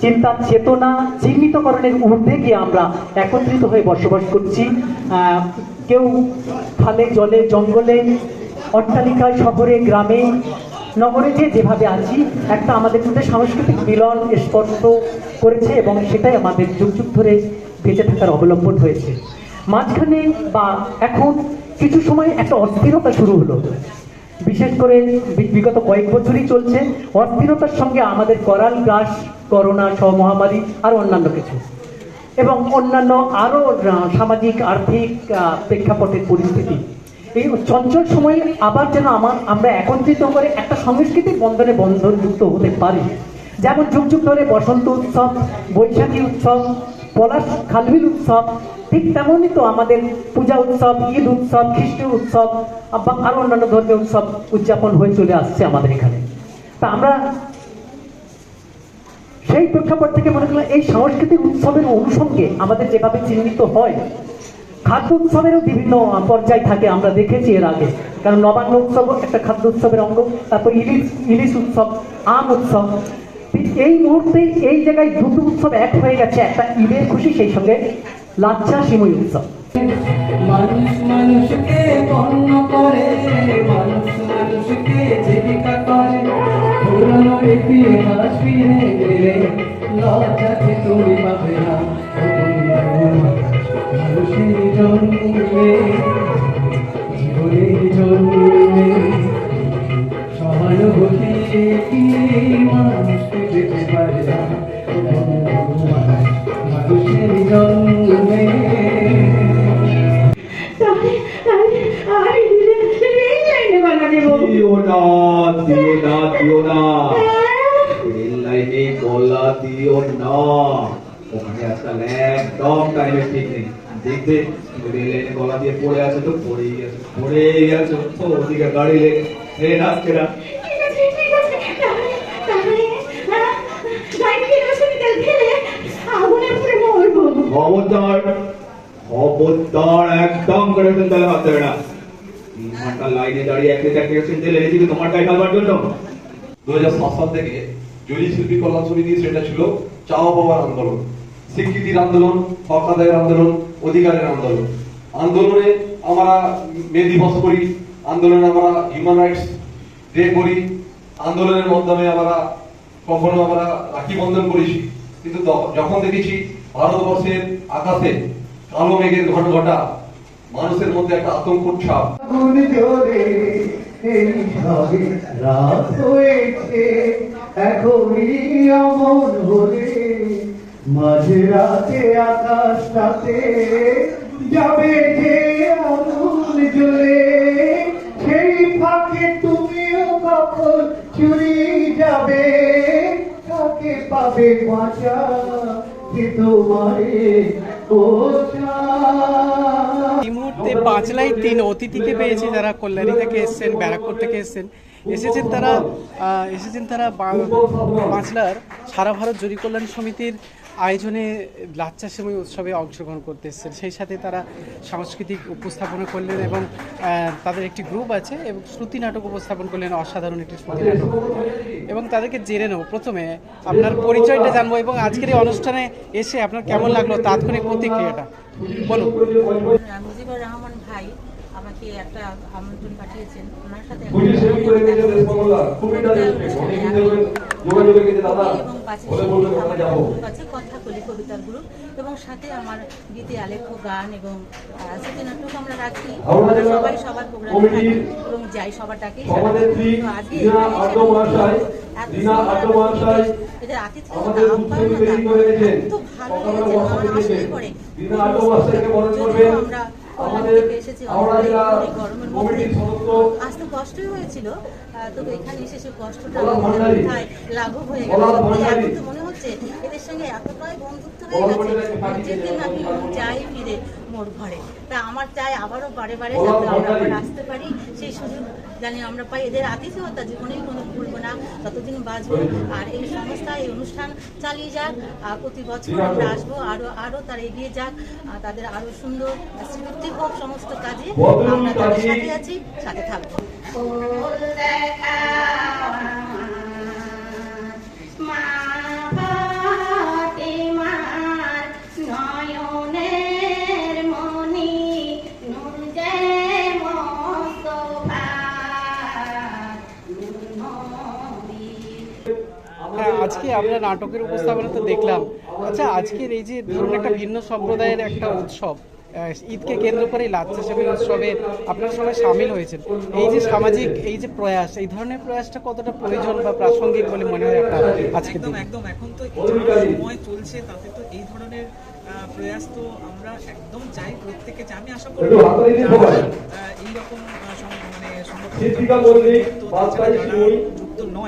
চিন্তা, চেতনা চিহ্নিতকরণের ঊর্ধ্বে গিয়ে আমরা একত্রিত হয়ে বসবাস করছি। কেউ খালে, জলে, জঙ্গলে, অট্টালিকায়, শহরে, গ্রামে, নগরে যে যেভাবে আছি, একটা আমাদের মধ্যে সাংস্কৃতিক মিলন স্পর্শ করেছে এবং সেটাই আমাদের যুগ যুগ ধরে বেঁচে থাকার অবলম্বন হয়েছে। মাঝখানে বা এখন কিছু সময় একটা অস্থিরতা শুরু হলো। বিশেষ করে বিগত কয়েক বছরই চলছে। অস্থিরতার সঙ্গে আমাদের করাল গ্রাস করোনা সহ মহামারী আর অন্যান্য কিছু। এবং অন্যান্য আরও সামাজিক, আর্থিক প্রেক্ষাপটের পরিস্থিতি। এই চঞ্চল সময়ে আবার যেন আমার, আমরা একত্রিত করে একটা সাংস্কৃতিক বন্ধনে বন্ধনযুক্ত হতে পারি। যেমন যুগ যুগ ধরে বসন্ত উৎসব, বৈশাখী উৎসব, পলাশ খালবিল উৎসব, ঠিক তেমনই তো আমাদের পূজা উৎসব, ঈদ উৎসব, খ্রিস্ট উৎসব বা আরও অন্যান্য ধর্মীয় উৎসব উদযাপন হয়ে চলে আসছে আমাদের এখানে। তা আমরা সেই প্রেক্ষাপট থেকে মনে করলাম এই সাংস্কৃতিক উৎসবের অনুষঙ্গে আমাদের যেভাবে চিহ্নিত হয়, খাদ্য উৎসবেরও বিভিন্ন পর্যায় থাকে আমরা দেখেছি এর আগে। কারণ নবান্ন উৎসব একটা খাদ্য উৎসবের অঙ্গ, তারপর ইলিশ ইলিশ উৎসব, আম উৎসব। এই মুহূর্তে এই জায়গায় দুটো উৎসব এক হয়ে গেছে, একটা ঈদের খুশি, সেই সঙ্গে লাচ্ছা, সিমুই উৎসব। মানুষ মানুষকে করে, মানুষ মানুষকে জীবিকা করে। পুরনো মাছ ফিরে গেলে লজ্জাকে তুমি পাবে না। একদম টাইমের ঠিক নেই। দেখবে রেল লাইনে গলা দিয়ে পড়ে আছে তো পড়েই গেছে পড়েই গেছে তো ওদিকে গাড়ি লেগে ট্রেন আসছে না। খবরদার খবরদার একদম করে তাহলে মারতে হবে না। তিন ঘণ্টা লাইনে দাঁড়িয়ে তেল তোমার জন্য। দু সাল থেকে জলি শিল্পী কল্যাণ সমিতি সেটা ছিল চাওয়া পাওয়ার আন্দোলন। স্বীকৃতির আন্দোলন হক আদায়ের আন্দোলন, অধিকারের আন্দোলন। আন্দোলনে আমরা মে দিবস করি, আন্দোলনে আমরা হিউম্যান রাইটস ডে করি, আন্দোলনের মাধ্যমে আমরা কখনো আমরা রাখি বন্ধন করেছি। কিন্তু যখন দেখেছি ভারতবর্ষের আকাশে কালো মেঘের ঘন ঘটা, মানুষের মধ্যে একটা আতঙ্ক ছাপ রাত এখনই অমন হলে মাঝে রাতে আকাশটাতে যাবে যে আগুন জ্বলে। সেই ফাঁকে তুমিও কখন চুরি যাবে? তাকে পাবে বাঁচা যে তোমারে পোষা এই মুহূর্তে পাঁচলাই তিন অতিথিকে পেয়েছি যারা কল্যাণী থেকে এসেছেন, ব্যারাকপুর থেকে এসেছেন। এসেছেন তারা এসেছেন তারা পাঁচলার সারা ভারত জরি কল্যাণ সমিতির আয়োজনে লাচ্চা সেমই উৎসবে অংশগ্রহণ করতে এসেছেন। সেই সাথে তারা সাংস্কৃতিক উপস্থাপনা করলেন এবং তাদের একটি গ্রুপ আছে এবং শ্রুতি নাটক উপস্থাপন করলেন, অসাধারণ একটি শ্রুতি নাটক। এবং তাদেরকে জেনে নেব। প্রথমে আপনার পরিচয়টা জানব এবং আজকের এই অনুষ্ঠানে এসে আপনার কেমন লাগল তাৎক্ষণিক প্রতিক্রিয়াটা? বলুন। রহমান ভাই আমাকে একটা আমন্ত্রণ পাঠিয়েছেন। ওনার সাথে বলে কথা কলি কবিতার গ্রুপ এবং সাথে আমার গীতি আলেখ্য গান এবং স্মৃতি নাটক আমরা রাখি। সবাই সবার প্রোগ্রাম এবং যাই সবার সভানেত্রী আজকে এদের উদ্যোগী তৈরি করে ভালো লেগেছে, আমার পরে আমরা আমাদের এসেছি গরমের মধ্যে আসতে কষ্টই হয়েছিল তবে এখানে এসে সে কষ্টটা লাঘব হয়ে গেল। এখন তো মনে হচ্ছে এদের সঙ্গে এতটাই বন্ধুত্ব হয়ে গেছে যেদিন আমি যাই ফিরে মোর ঘরে। তা আমার চাই আবারও বারে বারে যাতে আমরা আবার আসতে পারি সেই সুযোগ জানি আমরা পাই এদের আতিথেয়তা জীবনেই কোনো ভুলবো না ততদিন বাঁচবো। আর এই সংস্থা এই অনুষ্ঠান চালিয়ে যাক আর প্রতি বছর আমরা আসব আরও আরও তার এগিয়ে যাক আর তাদের আরও সুন্দর স্মৃতি হোক সমস্ত কাজে। আমরা তাদের সাথে আছি সাথে থাকব। আজকে আমরা নাটকের উপস্থাপনা তো দেখলাম। আচ্ছা আজকের এই যে ধরুন একটা ভিন্ন সম্প্রদায়ের একটা উৎসব ঈদকে কেন্দ্র করে এই লাচ্চা সেবের উৎসবে আপনারা সবাই সামিল হয়েছেন। এই যে সামাজিক এই যে প্রয়াস এই ধরনের প্রয়াসটা কতটা প্রয়োজন বা প্রাসঙ্গিক বলে মনে হয় আপনার আজকের একদম একদম। এখন তো এই যে সময় চলছে তাতে তো এই ধরনের প্রয়াস তো আমরা একদম চাই প্রত্যেকে আমি আশা করি এইরকম মানে সংগঠনের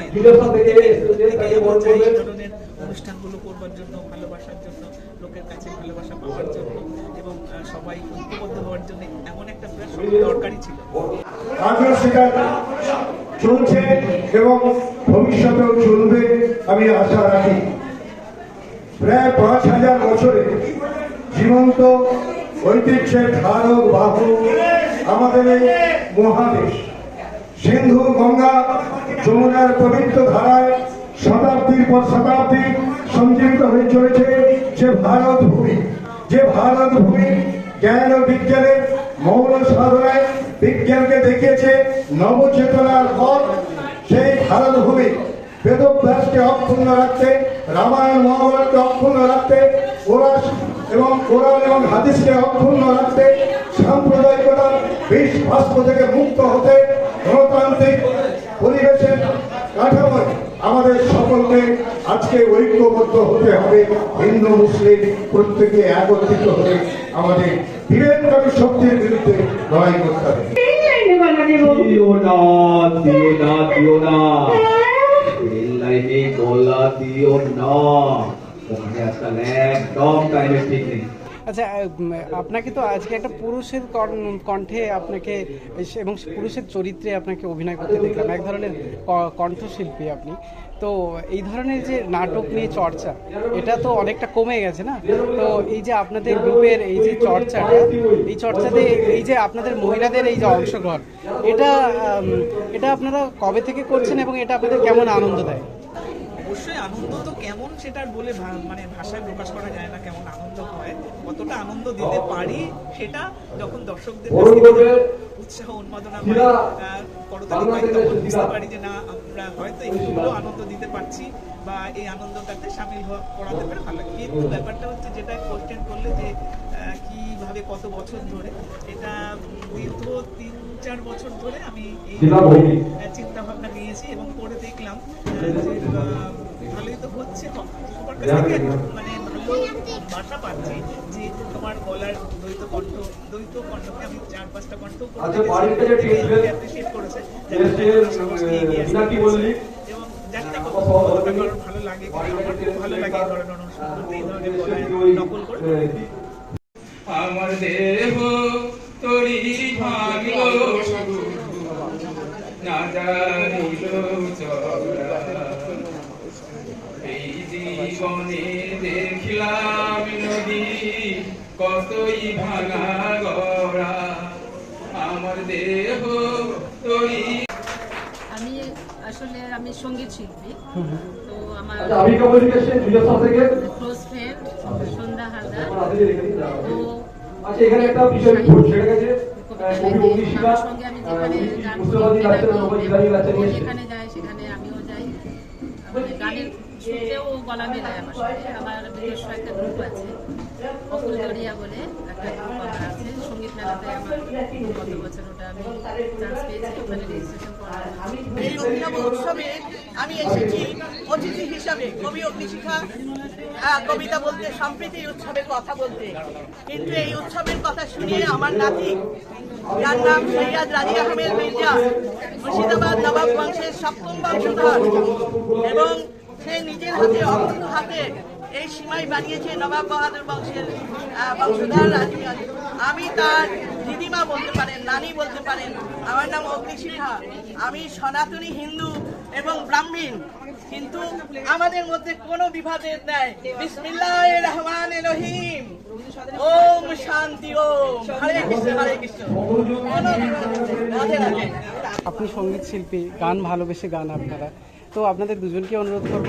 শিক্ষিকা সাথে মল্লিক, যুক্ত, বাদশাহী তাছাড়া যারা সিং, যুক্ত নয় বিদেশা থেকে প্রত্যেকে- এসেছেন, প্রত্যেকেই তাকে আমরা বল চাই এই ধরনের অনুষ্ঠানগুলো করবার জন্য ভালোবাসার জন্য লোকের কাছে ভালোবাসা পাওয়ার জন্য এবং সবাই ঐক্যবদ্ধ হওয়ার জন্য এমন একটা দরকারি ছিল। চলছে এবং ভবিষ্যতেও চলবে আমি আশা রাখি। প্রায় পাঁচ হাজার বছরে জীবন্ত ঐতিহ্যের ধারক বাহু আমাদের এই মহাদেশ। সিন্ধু গঙ্গা যমুনার পবিত্র ধারায় শতাব্দীর পর শতাব্দী সঞ্জীবিত হয়ে চলেছে যে ভারত ভূমি যে ভারত ভূমি জ্ঞান ও বিজ্ঞানের মৌল সাধনায় বিজ্ঞানকে দেখিয়েছে নবচেতনার পথ, সেই ভারত ভূমি বেদব্যাসকে অক্ষুণ্ণ রাখতে, রামায়ণ মহাভারতকে অক্ষুণ্ণ রাখতে, ওরাস এবং কোরআন এবং হাদিসকে অক্ষুণ্ণ রাখতে, সাম্প্রদায়িকতার বিষ থেকে মুক্ত হতে আমাদের সকলকে আজকে ঐক্যবদ্ধ হতে হবে, হিন্দু, মুসলিম প্রত্যেকে একত্রিত হয়ে আমাদের বিবেককারী শক্তির বিরুদ্ধে লড়াই করতে হবে। একদম টাইমের ঠিক নেই। আচ্ছা আপনাকে তো আজকে একটা পুরুষের কণ্ঠে আপনাকে এবং পুরুষের চরিত্রে আপনাকে অভিনয় করতে দেখলাম। এক ধরনের কণ্ঠশিল্পী আপনি। তো এই ধরনের যে নাটক নিয়ে চর্চা, এটা তো অনেকটা কমে গেছে না? তো এই যে আপনাদের গ্রুপের এই যে চর্চাটা, এই চর্চাতে এই যে আপনাদের মহিলাদের এই যে অংশগ্রহণ, এটা এটা আপনারা কবে থেকে করছেন এবং এটা আপনাদের কেমন আনন্দ দেয়? অবশ্যই আনন্দ তো কেমন সেটা বলে মানে ভাষায় প্রকাশ করা যায় না কেমন আনন্দ হয় কতটা আনন্দ দিতে পারি সেটা যখন দর্শকদের উৎসাহ উন্মাদনা পাই করতালি পাই তখন বুঝতে পারি যে না আমরা হয়তো একটুগুলো আনন্দ দিতে পারছি বা এই আনন্দটাতে সামিল করাতে পারে ভালো লাগে। কিন্তু ব্যাপারটা হচ্ছে যেটা কোয়েশ্চেন করলে যে কীভাবে কত বছর ধরে এটা দীর্ঘ তিন চার বছর ধরে আমি এই চিন্তা ভাবনা নিয়েছি এবং করে দেখলাম যে ভালোই তো হচ্ছে। তোমার কাছ থেকে মানে বার্তা পাচ্ছি যে তোমার গলার দ্বৈত কণ্ঠ দ্বৈত কণ্ঠকে আমি চার পাঁচটা কণ্ঠ আচ্ছা, অ্যাপ্রিসিয়েট করেছে মীনাক্ষী মল্লিক, এবং কারোর ভালো লাগে আমার খুব ভালো লাগে এই ধরনের অনুষ্ঠান করতে, এই ধরনের গলায় নকল করে। আমার দেহ তরি ভাঙল না জানিল চলা জীবনে দেখিলাম নদী কতই ভাঙা গড়া। আমার দেহ তরি আমি আসলে আমি সংগীত শিল্পী। তো আমার আচ্ছা ক্লোজ ফ্রেন্ড সন্ধ্যা হালদার। তো আচ্ছা এখানে একটা বিষয় ছেড়ে গেছে আমি যেখানে গান করি, মুর্শিদাবাদী লাচ্চা নবজ জিলানি লাচ্চা ও নিয়ে এসেছে। যেখানে যায় সেখানে আমিও যাই মানে গলা মেলায় আমার আমার নিজস্ব একটা গ্রুপ আছে। অকুল দরিয়া বলে একটা গ্রুপ আমার আছে। সংগীত মেলাতে আমার গত বছর ওটা আমি চান্স পেয়েছি। ওখানে রেজিস্ট্রেশন এই অভিনব উৎসবে আমি এসেছি অতিথি হিসাবে। কবি অগ্নিশিখা কবিতা বলতে সম্প্রীতি উৎসবের কথা বলতে। কিন্তু এই উৎসবের কথা শুনিয়ে আমার নাতি, যার নাম সৈয়াদ রাজি আহমেদ মির্জা, মুর্শিদাবাদ নবাব বংশের সপ্তম বংশধর এবং সে নিজের হাতে, অপূর্ণ হাতে এই সীমাই বানিয়েছে নবাব বাহাদুর বংশের বংশধর রাজি আমি তার দিদিমা বলতে পারেন, নানি বলতে পারেন, আমার নাম অগ্নিশিখা আমি সনাতনী হিন্দু এবং ব্রাহ্মণ, কিন্তু আমাদের মধ্যে কোনো বিভাদের নেই। বিসমিল্লাহ রহমান রহিম। ওম শান্তি, ওম। হরে কৃষ্ণ হরে কৃষ্ণ। আপনি সংগীত শিল্পী গান ভালোবেসে গান আপনারা। তো আপনাদের দুজনকে অনুরোধ করব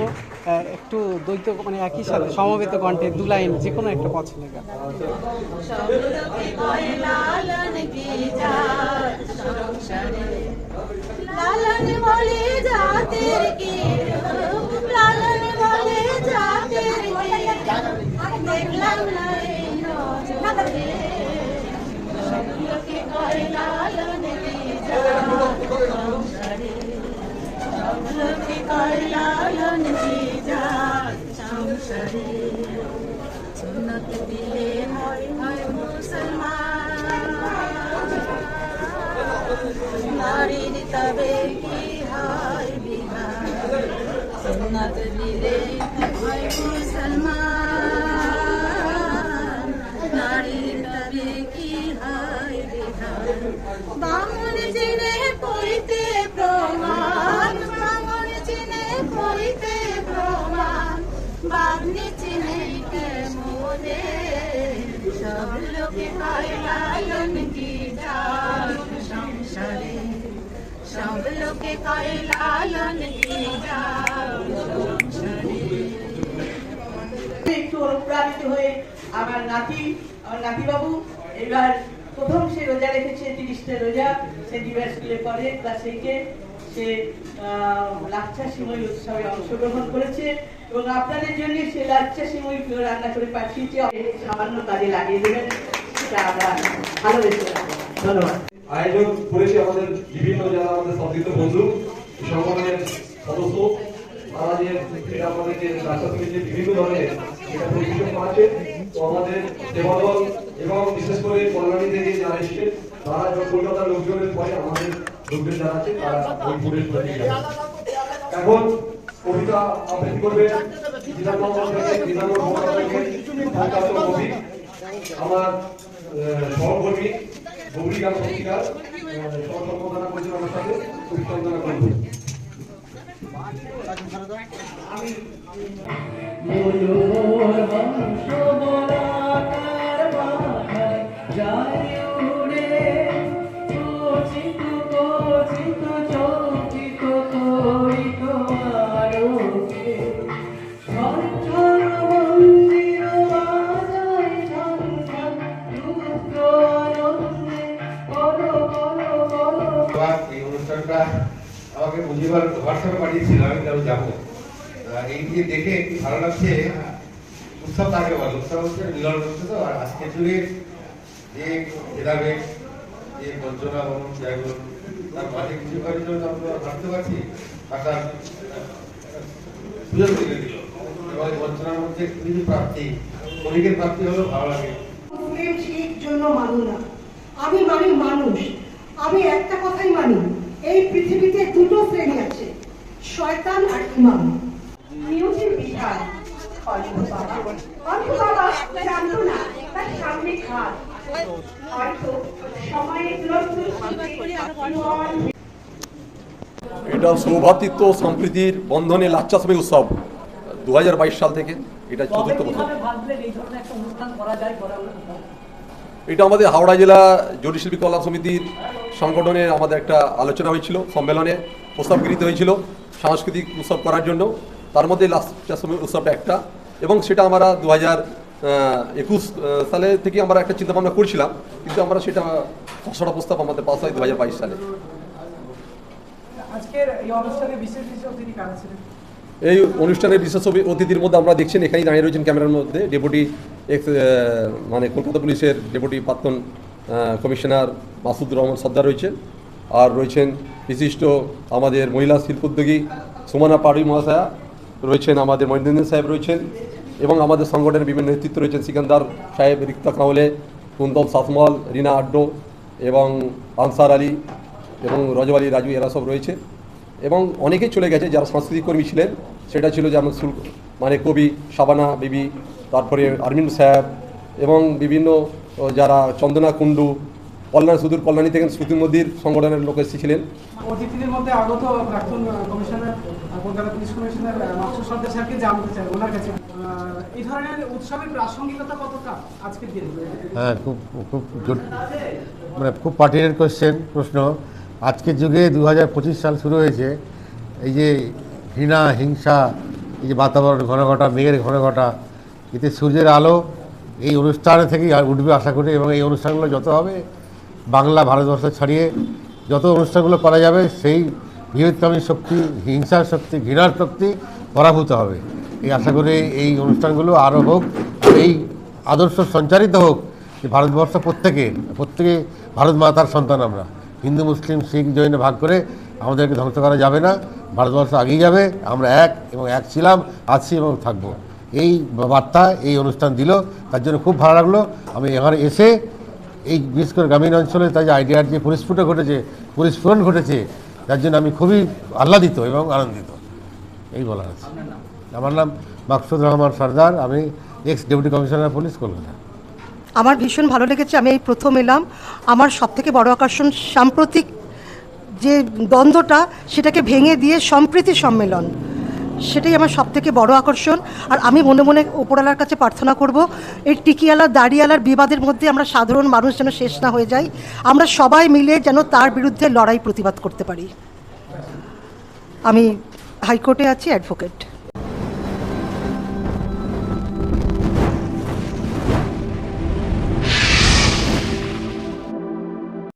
একটু দ্বৈত মানে একই সাথে সমবেত কণ্ঠে দু লাইন, যে কোনো একটা পছন্দ গান লালন সংসারে? সুন্নত দিলে হয় হয় মুসলমান। নারীর তবে কি হয় বিহার? সুন্নত দিলে একটু অনুপ্রাণিত হয়ে আমার নাতি আমার নাতিবাবু এবার প্রথম সে রোজা রেখেছে তিরিশটা রোজা সে স্কুলে পড়ে ক্লাস এইটে সে উৎসবে অংশগ্রহণ করেছে এবং আপনাদের জন্য সে লাচ্ছা সিমই রান্না করে পাঠিয়েছে। সামান্য কাজে লাগিয়ে দেবেন। আয়োজন করেছে আমাদের বিভিন্ন যারা আমাদের সতীর্থ বন্ধু সংগঠনের সদস্য, তারা যে এটা আমাদেরকে রাস্তা যে বিভিন্ন ধরনের এটা পরিবেশন করাচ্ছে তো আমাদের সেবাদল এবং বিশেষ করে কল্যাণী থেকে যারা এসছে, তারা কলকাতার লোকজনের পরে আমাদের লোকজন যারা আছে, তারা ওই পরিবেশ এখন কবিতা আবৃত্তি করবে আমার সহকর্মী গৌরী গ্রাম পত্রিকার সহসম্পাদনা করেছেন আমার সাথে। পরিচালনা করব করবেন তো। আর আজকের যুগে যে ভেদাভেদ, যে বঞ্চনা তার মাঝে কিছু জন্য আমরা ভাবতে পারছি? সুযোগ দিল। এবং বঞ্চনার মধ্যে কিছু প্রাপ্তি ক্ষণিকের প্রাপ্তি হলেও ভালো লাগে। জন্য মানি না। আমি মানি মানুষ। আমি একটা কথাই মানি, এই পৃথিবীতে দুটো শ্রেণি আছে, শয়তান আর ইমাম। নিয়তির বিধান। অল্প বাবা অল্প বাবা জানতো না তার সামনে ঘাট হয়তো সময়ের নতুন এটা সৌভাতৃত্ব সম্প্রীতির বন্ধনে লাচ্চাশ্রমী উৎসব দু হাজার বাইশ সাল থেকে এটা চতুর্থ বছর এটা আমাদের হাওড়া জেলা জরিশিল্পী কল্যাণ সমিতির সংগঠনে আমাদের একটা আলোচনা হয়েছিল সম্মেলনে প্রস্তাব গৃহীত হয়েছিল সাংস্কৃতিক উৎসব করার জন্য। তার মধ্যে লাচ্চাশ্রমী উৎসবটা একটা। এবং সেটা আমরা দু হাজার একুশ সালে থেকে আমরা একটা চিন্তাভাবনা করছিলাম কিন্তু আমরা সেটা খসড়া প্রস্তাব আমাদের পাস হয় দু হাজার বাইশ সালে। এই অনুষ্ঠানের বিশেষ অতিথির মধ্যে আমরা দেখছেন এখানেই দাঁড়িয়ে রয়েছেন ক্যামেরার মধ্যে ডেপুটি এক্স মানে কলকাতা পুলিশের ডেপুটি প্রাক্তন কমিশনার মাসুদুর রহমান সর্দার রয়েছেন আর রয়েছেন বিশিষ্ট আমাদের মহিলা শিল্পোদ্যোগী সুমানা পাড়ি মহাশয়া রয়েছেন আমাদের মহিন্দ্র সাহেব রয়েছেন এবং আমাদের সংগঠনের বিভিন্ন নেতৃত্ব রয়েছেন। সিকান্দার সাহেব, রিক্তা কাউলে কুন্তম সাসমল রিনা আড্ডো এবং আনসার আলী এবং রজব আলী, রাজু, এরা সব রয়েছে। এবং অনেকেই চলে গেছে যারা সাংস্কৃতিক কর্মী ছিলেন। সেটা ছিল যেমন মানে কবি শাবানা বিবি, তারপরে আরমিন সাহেব এবং বিভিন্ন যারা চন্দনা কুণ্ডু কল্যাণ সুদূর কল্যাণী থেকে শ্রুতি মোদীর সংগঠনের লোক এসেছিলেন। অতিথিদের মধ্যে আগত প্রাক্তন commissioner Kolkata police commissioner Sardar স্যারকে জানতে চাই ওনার কাছে। এই ধরনের উৎসবের প্রাসঙ্গিকতা কতটা আজকের দিনে? হ্যাঁ খুব খুব জট- মানে খুব পার্টিনের কোশ্চেন প্রশ্ন। আজকের যুগে দু হাজার পঁচিশ সাল শুরু হয়েছে। এই যে ঘৃণা হিংসা এই যে বাতাবরণ ঘন ঘটা মেঘের ঘন ঘটা এতে সূর্যের আলো এই অনুষ্ঠান থেকেই আর উঠবে আশা করি এবং এই অনুষ্ঠানগুলো যত হবে বাংলা ভারতবর্ষ ছাড়িয়ে যত অনুষ্ঠানগুলো করা যাবে, সেই বৃহত্তমী শক্তি, হিংসার শক্তি, ঘৃণার শক্তি পরাভূত হবে। এই আশা করি এই অনুষ্ঠানগুলো আরও হোক, এই আদর্শ সঞ্চারিত হোক, যে ভারতবর্ষ প্রত্যেকে প্রত্যেকে ভারত মাতার সন্তান আমরা। হিন্দু, মুসলিম, শিখ, জৈন ভাগ করে আমাদেরকে ধ্বংস করা যাবে না। ভারতবর্ষ আগেই যাবে, আমরা এক এবং এক ছিলাম, আছি এবং থাকব। এই বার্তা, এই অনুষ্ঠান দিল, তার জন্য খুব ভালো লাগল। আমি এখানে এসে এই বিশেষ করে গ্রামীণ অঞ্চলে তাই যে আইডিয়ার যে পরিস্ফুট ঘটেছে পরিস্ফুরণ ঘটেছে তার জন্য আমি খুবই আহ্লাদিত এবং আনন্দিত। এই বলা আছে আমার নাম মাকসুদ রহমান সর্দার আমি ex deputy commissioner police Kolkata. আমার ভীষণ ভালো লেগেছে আমি এই প্রথম এলাম। আমার সবথেকে বড় আকর্ষণ সাম্প্রতিক যে দ্বন্দ্বটা সেটাকে ভেঙে দিয়ে সম্প্রীতি সম্মেলন। সেটাই আমার সব থেকে বড় আকর্ষণ। আর আমি মনে মনে ওপরওয়ালার কাছে প্রার্থনা করব, এই টিকিয়ালা দাড়িয়ালার বিবাদের মধ্যে আমরা সাধারণ মানুষ যেন শেষ না হয়ে যাই। আমরা সবাই মিলে যেন তার বিরুদ্ধে লড়াই প্রতিবাদ করতে পারি। আমি হাইকোর্টে আছি, অ্যাডভোকেট।